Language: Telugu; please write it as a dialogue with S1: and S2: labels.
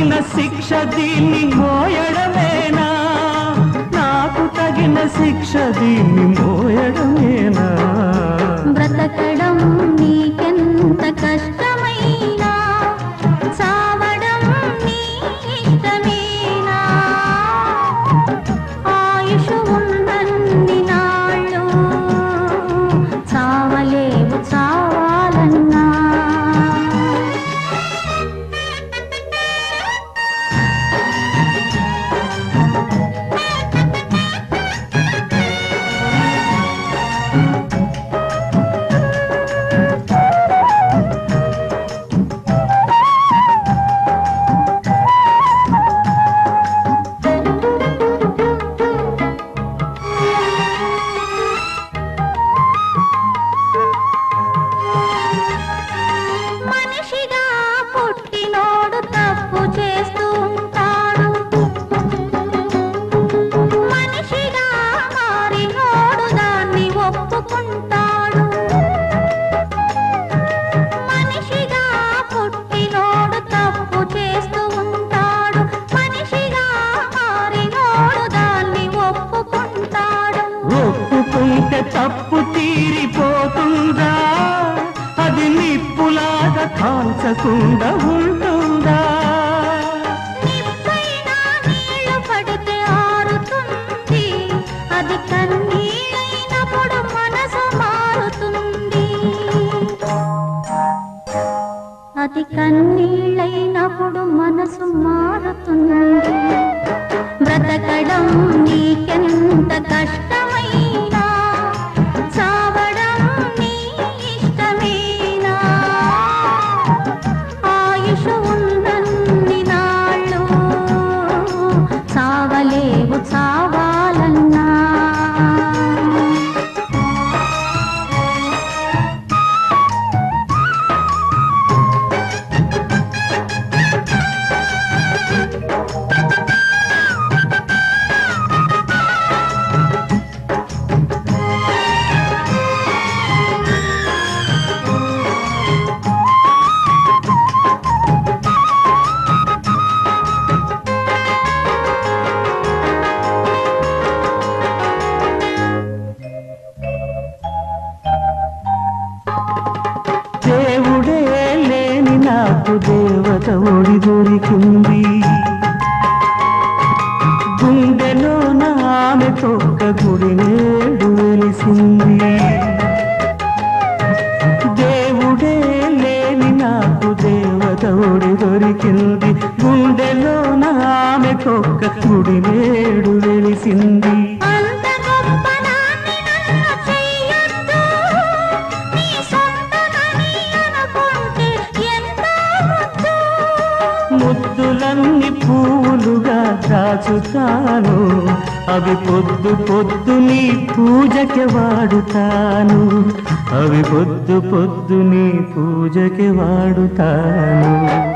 S1: తగిన శిక్ష దీన్ని మోయడమేనా? నాకు తగిన శిక్ష దీన్ని మోయడమేనా? నిప్పులాగా ఉంటుందా?
S2: నిప్పైనా అది కన్నీళ్ళైనప్పుడు మనసు మారుతుంది. బ్రతకడం నీకెంత
S1: నాకు దేవత ఒడి దొరికింది. గుండెలో నామె తొక్క గుడి నేడు వెలిసింది. దేవుడే లేని నాకు దేవత ఒడి దొరికింది. గుండెలో నామె తొక్క గుడి నేడు వెలిసింది. పూలుగా అవి పొద్దు పొద్దు నీ పూజకి వాడుతాను. అవి పొద్దు పొద్దు నీ పూజకి వాడుతాను.